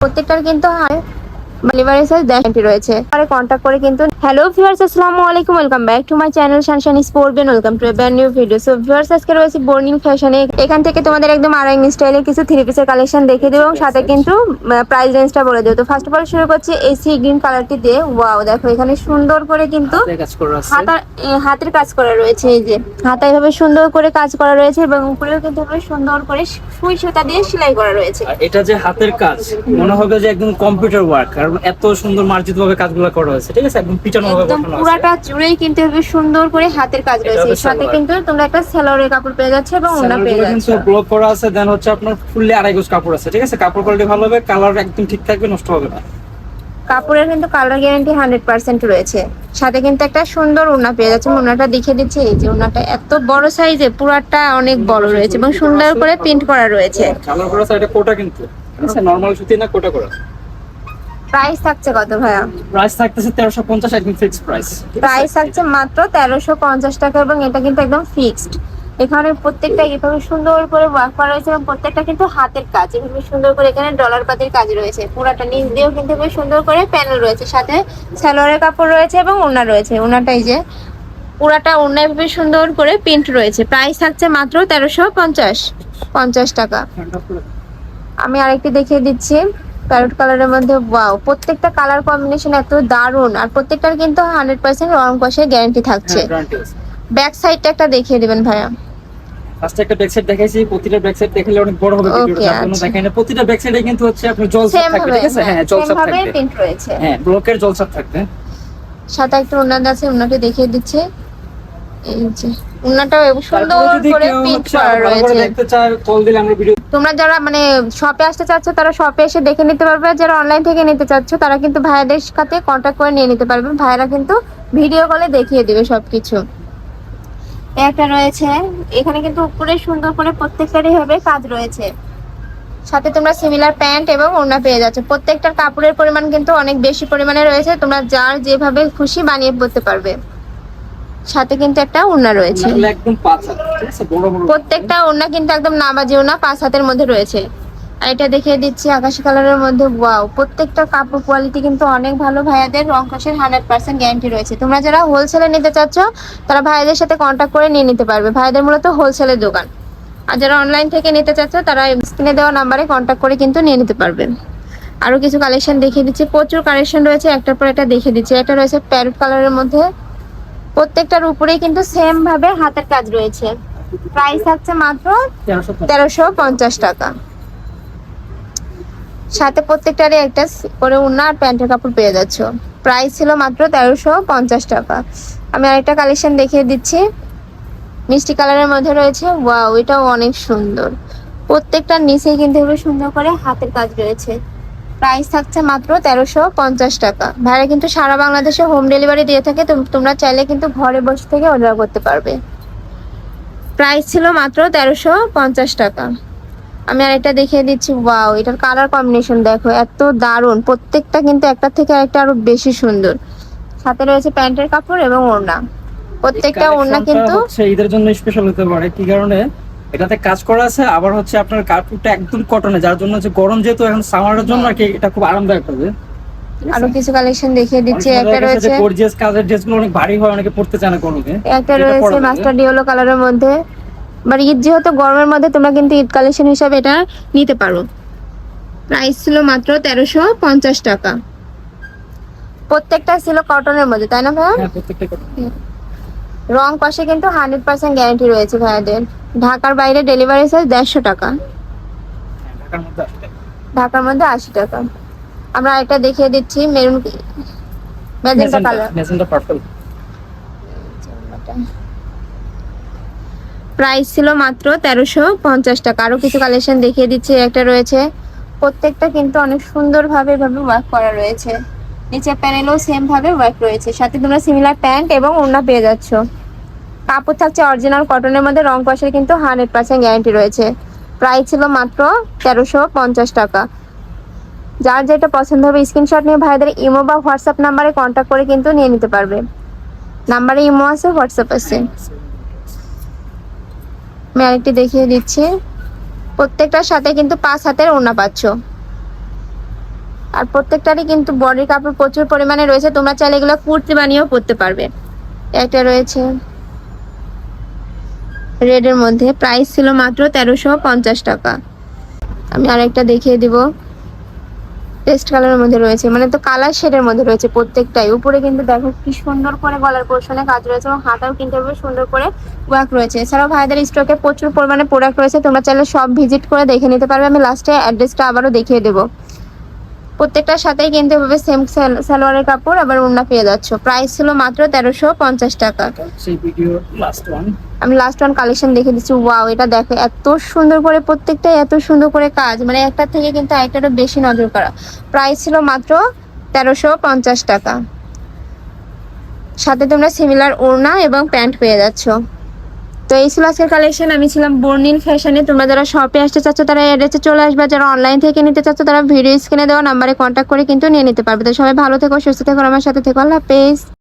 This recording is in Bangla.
প্রত্যেকটার কিন্তু ডেলিভারি সাইজ রয়েছে। পরে কন্ট্যাক্ট করে কিন্তু হ্যালো ভিউয়ার্স আসসালামু আলাইকুম welcome back to my channel শানশান welcome to new video so viewers আজকে রয়েছে বোর্নিং ফ্যাশনে এখান থেকে তোমাদের একদম স্টাইলের কিছু থ্রি পিসের কালেকশন দেখে দেবো এবং সাথে কিন্তু প্রাইস রেঞ্জটা বলে দেবো। তো ফার্স্ট অফ অল শুরু করছি এসি গ্রিন কালারটি দিয়ে। ওয়াও দেখো এখানে সুন্দর করে কিন্তু হাতে কাজ করা আছে। হাতার কাজ করা রয়েছে এই যে। হাতায় ভাবে সুন্দর করে কাজ করা রয়েছে এবং উপরেও কিন্তু সুন্দর করে সুই সুতা দিয়ে সেলাই করা রয়েছে। এটা যে হাতের কাজ মনে হবে যে একদম কম্পিউটার ওয়ার্ক এত সুন্দর মার্জিত ভাবে কাজগুলো করা হয়েছে ঠিক আছে? একদম পিটানো ভাবে একদম পুরাটা জুড়েই কিন্তু সুন্দর করে হাতের কাজ রয়েছে। সাথে কিন্তু তোমরা একটা সেলোয়ারের কাপড় পেয়ে যাচ্ছে এবং ওনা পেয়ে যাচ্ছে। কিন্তু ব্লক করা আছে দেন হচ্ছে আপনার ফুললি আড়াই গজ কাপড় আছে ঠিক আছে? কাপড় কোয়ালিটি ভালো হবে কালার একদম ঠিক থাকবে নষ্ট হবে না। কাপড়ের কিন্তু কালার গ্যারান্টি হান্ড্রেড পার্সেন্ট রয়েছে। সাথে কিন্তু একটা সুন্দর ওনা পেয়ে যাচ্ছে। ওনাটা দেখে দিচ্ছে এই যে ওনাটা এত বড় সাইজে পুরাটা অনেক বড় রয়েছে এবং সুন্দর করে প্রিন্ট করা রয়েছে। কালার করা এটা কোটা কিন্তু। নর্মাল সুতি না কোটা করা? প্রাইস থাকছে কত ভাইয়া? প্রাইস থাকতেছে তেরোশো পঞ্চাশ একদম ফিক্স প্রাইস প্রাইস থাকছে মাত্র তেরোশো পঞ্চাশ টাকা এবং এটা কিন্তু একদম ফিক্সড এখানে প্রত্যেকটা এভাবে সুন্দর করে ওয়ার্ক করা রয়েছে এবং প্রত্যেকটা কিন্তু হাতের কাজ। এভাবে সুন্দর করে এখানে ডলার পাতির কাজ রয়েছে। পুরাটা নিচ দিয়েও কিন্তু বেশ সুন্দর করে প্যানেল রয়েছে। সাথে সালোয়ারের কাপড় রয়েছে এবং ওনা রয়েছে। ওনাটা যে পুরাটা ওনায় এভাবে সুন্দর করে প্রিন্ট রয়েছে। প্রাইস থাকছে মাত্র তেরোশো পঞ্চাশ। পঞ্চাশ টাকা। আমি আরেকটি দেখিয়ে দিচ্ছি। প্যারট কালারের মধ্যে ওয়াও প্রত্যেকটা কালার কম্বিনেশন এত দারুণ আর প্রত্যেকটার কিন্তু হান্ড্রেড পার্সেন্ট রং কষের গ্যারান্টি থাকছে। ব্যাক সাইডটা একটা দেখিয়ে দিবেন ভাইয়া। ফার্স্টে একটা ব্যাক সাইড দেখাইছি প্রতিটা ব্যাক সাইড দেখালে অনেক বড় হবে ভিডিওটা জন্য আচ্ছা। দেখাই না। প্রতিটা ব্যাক সাইডে কিন্তু হচ্ছে আপনার জলসাপ থাকবে ঠিক আছে? হ্যাঁ জলসাপ থাকবে। প্রিন্ট রয়েছে। হ্যাঁ ব্লকের জলসাপ থাকবে। সাথে একটা উন্নাদ আছে উন্নাটি দেখিয়ে দিচ্ছে। এই যে। উন্নাটাও সুন্দর করে প্রিন্ট করা রয়েছে। তোমরা যারা মানে শপে আসতে চাচ্ছ তারা শপে এসে দেখে নিতে পারবে। যারা অনলাইন থেকে নিতে চাচ্ছ তারা কিন্তু ভাইয়াদের সাথে কন্ট্যাক্ট করে নিয়ে নিতে পারবে। ভাইয়ারা কিন্তু ভিডিও কলে দেখিয়ে দিবে সবকিছু। একটা রয়েছে। এখানে কিন্তু উপরে সুন্দর করে প্রত্যেকটারই হবে কাজ রয়েছে। সাথে তোমরা সিমিলার প্যান্ট এবং ওড়না পেয়ে যাচ্ছ। প্রত্যেকটার কাপড়ের পরিমাণ কিন্তু অনেক বেশি পরিমাণে রয়েছে। তোমরা যার যেভাবে খুশি বানিয়ে পড়তে পারবে। সাথে কিন্তু একটা ওড়না রয়েছে। প্রত্যেকটা ওড়না কিন্তু একদম নামাজি ওড়না পাঁচ হাতের মধ্যে রয়েছে। আর এটা দেখিয়ে দিচ্ছি আকাশি কালারের মধ্যে। ওয়াও প্রত্যেকটা কাপড় কোয়ালিটি কিন্তু অনেক ভালো। ভাইয়াদের রং কষের হান্ড্রেড পার্সেন্ট গ্যারান্টি রয়েছে। তোমরা যারা হোলসেলে নিতে চাচ্ছ তারা ভাইয়াদের সাথে কন্ট্যাক্ট করে নিয়ে নিতে পারবে। ভাইয়াদের মূলত হোলসেলের দোকান। আর যারা অনলাইন থেকে নিতে চাচ্ছ তারা স্ক্রিনে দেওয়া নাম্বারে কন্ট্যাক্ট করে কিন্তু নিয়ে নিতে পারবে। আরও কিছু কালেকশন দেখিয়ে দিচ্ছি। প্রচুর কালেকশন রয়েছে। একটার পর একটা দেখিয়ে দিচ্ছি। একটা রয়েছে প্যারট কালারের মধ্যে। প্রত্যেকটার উপরেই কিন্তু সেম ভাবে হাতের কাজ রয়েছে। প্রাইস থাকছে মাত্র তেরোশো পঞ্চাশ টাকা। সাথে প্রত্যেকটারই একটা করে উন্না আর প্যান্টের কাপড় পেয়ে যাচ্ছ। প্রাইস ছিল মাত্র তেরোশো পঞ্চাশ টাকা। আমি আরেকটা কালেকশন দেখিয়ে দিচ্ছি। মিষ্টি কালারের মধ্যে রয়েছে। ওয়াও এটাও অনেক সুন্দর। প্রত্যেকটার নিচেই কিন্তু সুন্দর করে হাতের কাজ রয়েছে। প্রাইস থাকছে মাত্র তেরোশো পঞ্চাশ টাকা। ভাইরা কিন্তু সারা বাংলাদেশে হোম ডেলিভারি দিয়ে থাকে তোম- তোমরা চাইলে কিন্তু ঘরে বসে থেকে অর্ডার করতে পারবে। প্রাইস ছিল মাত্র তেরোশো পঞ্চাশ টাকা। আমি আরেকটা দেখিয়ে দিচ্ছি ওয়াও এটার কালার কম্বিনেশন দেখো এত দারুণ। প্রত্যেকটা কিন্তু একটা থেকে একটা আরও বেশি সুন্দর। সাথে রয়েছে প্যান্টের কাপড় এবং ওড়না। প্রত্যেকটা ওড়না কিন্তু ঈদের জন্য স্পেশাল হতে পারে। কি কারণে? এটাতে কাজ করা আছে আবার হচ্ছে আপনার কাপড়টা একদম কটনে যার জন্য হচ্ছে গরম যেহেতু এখন সামারের জন্য আর কি এটা খুব আরামদায়ক হবে। আরও কিছু কালেকশন দেখিয়ে দিচ্ছি একটা রয়েছে গর্জিয়াস কাজের ড্রেসগুলো অনেক ভারী হয় অনেকে পড়তে চায় না গরমে। একটা রয়েছে মাস্টার ডিওলো কালারের মধ্যে। বাট ঈদ যেহেতু গরমের মধ্যে তোমরা কিন্তু ঈদ কালেকশন হিসাবে এটা নিতে পারো। প্রাইস ছিল মাত্র তেরোশো পঞ্চাশ টাকা। প্রত্যেকটা ছিল কটনের মধ্যে তাই না ভাইয়া? হ্যাঁ প্রত্যেকটা cotton। রং পাশে কিন্তু হান্ড্রেড পার্সেন্ট গ্যারান্টি রয়েছে ভাইয়াদের। ঢাকার বাইরে ডেলিভারি চার্জ দেড়শো টাকা। ঢাকার মধ্যে আশি টাকা। আমরা একটা দেখিয়ে দিচ্ছি মেরুন ম্যাজেন্টা কালার। প্রাইস ছিল মাত্র তেরোশো পঞ্চাশ টাকা। আরও কিছু কালেকশন দেখিয়ে দিচ্ছি একটা রয়েছে। প্রত্যেকটা কিন্তু অনেক সুন্দরভাবে এভাবে ওয়ার্ক করা রয়েছে। নিচের প্যানেলও সেম ভাবে ওয়ার্ক রয়েছে। সাথে তোমরা সিমিলার প্যান্ট এবং ওড়না পেয়ে যাচ্ছ। কাপড় থাকছে অরিজিনাল কটনের মধ্যে, রং কষের কিন্তু হান্ড্রেড পার্সেন্ট গ্যারান্টি রয়েছে। প্রাইস ছিল মাত্র তেরোশো পঞ্চাশ টাকা। যার যেটা পছন্দ হবে স্ক্রিনশট নিয়ে ভাইদের ইমো বা হোয়াটসঅ্যাপ নাম্বারে কন্ট্যাক্ট করে কিন্তু নিয়ে নিতে পারবে। নাম্বারে ইমো আছে, হোয়াটসঅ্যাপ আছে। আমি আরেকটি দেখিয়ে দিচ্ছি। প্রত্যেকটার সাথে কিন্তু পাঁচ হাতের ওড়না পাচ্ছ। আর প্রত্যেকটারই কিন্তু বডির কাপড় প্রচুর পরিমাণে রয়েছে, তোমরা চাইলে এগুলো কুর্তি বানিয়েও পরতে পারবে। একটা রয়েছে রেডের মধ্যে প্রাইস ছিল মাত্র তেরোশো পঞ্চাশ টাকা। আমি আরেকটা দেখিয়ে দিব। পেস্ট কালারের মধ্যে রয়েছে মানে তো কালার শেডের মধ্যে রয়েছে প্রত্যেকটাই। উপরে কিন্তু দেখো কি সুন্দর করে গলার পোর্শনে কাজ রয়েছে এবং হাতাও কিন্তু সুন্দর করে ওয়ার্ক রয়েছে। এছাড়াও ভাইদের স্টকে প্রচুর পরিমাণে প্রোডাক্ট রয়েছে, তোমরা চাইলে সব ভিজিট করে দেখে নিতে পারবে। আমি লাস্টে অ্যাড্রেসটা আবারও দেখিয়ে দেবো। প্রত্যেকটার সাথেই কিন্তু এভাবে সেম সালোয়ারের কাপড় আবার ওড়না পেয়ে যাচ্ছ। প্রাইস ছিল মাত্র তেরোশো পঞ্চাশ টাকা। সেই ভিডিও লাস্ট ওয়ান আমি লাস্ট ওয়ান কালেকশন দেখে দিচ্ছি। ওয়াও এটা দেখো এত সুন্দর করে প্রত্যেকটাই এত সুন্দর করে কাজ। মানে একটা থেকে কিন্তু আরেকটারও বেশি নজর করা। প্রাইস ছিল মাত্র তেরোশো পঞ্চাশ টাকা। সাথে তোমরা সিমিলার ওড়না এবং প্যান্ট পেয়ে যাচ্ছ। তো এই ছিল আজকের কালেকশন আমি ছিলাম বর্ণিল ফ্যাশনে তোমরা যারা শপে আসতে চাচ্ছ, তারা এড্রেসে চলে আসবে। যারা অনলাইন থেকে নিতে চাচ্ছ, তারা ভিডিও স্ক্রিনে দেওয়া নাম্বারে কন্ট্যাক্ট করে কিন্তু নিয়ে নিতে পারবে। তো সবাই ভালো থেকো, সুস্থ থেকো আমার সাথে থেকো। আল্লাহ হাফেজ।